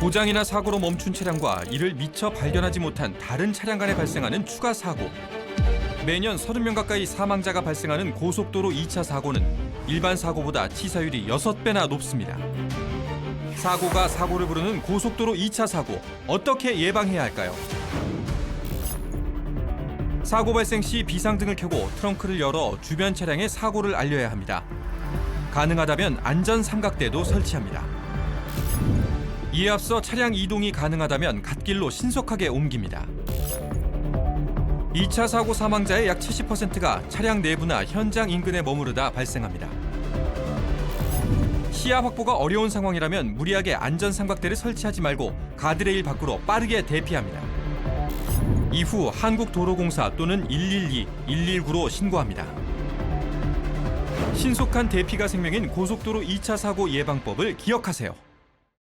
고장이나 사고로 멈춘 차량과 이를 미처 발견하지 못한 다른 차량 간에 발생하는 추가 사고. 매년 30명 가까이 사망자가 발생하는 고속도로 2차 사고는 일반 사고보다 치사율이 6배나 높습니다. 사고가 사고를 부르는 고속도로 2차 사고 어떻게 예방해야 할까요? 사고 발생 시 비상등을 켜고 트렁크를 열어 주변 차량에 사고를 알려야 합니다. 가능하다면 안전 삼각대도 설치합니다. 이에 앞서 차량 이동이 가능하다면 갓길로 신속하게 옮깁니다. 2차 사고 사망자의 약 70%가 차량 내부나 현장 인근에 머무르다 발생합니다. 시야 확보가 어려운 상황이라면 무리하게 안전 삼각대를 설치하지 말고 가드레일 밖으로 빠르게 대피합니다. 이후 한국도로공사 또는 112, 119로 신고합니다. 신속한 대피가 생명인 고속도로 2차 사고 예방법을 기억하세요.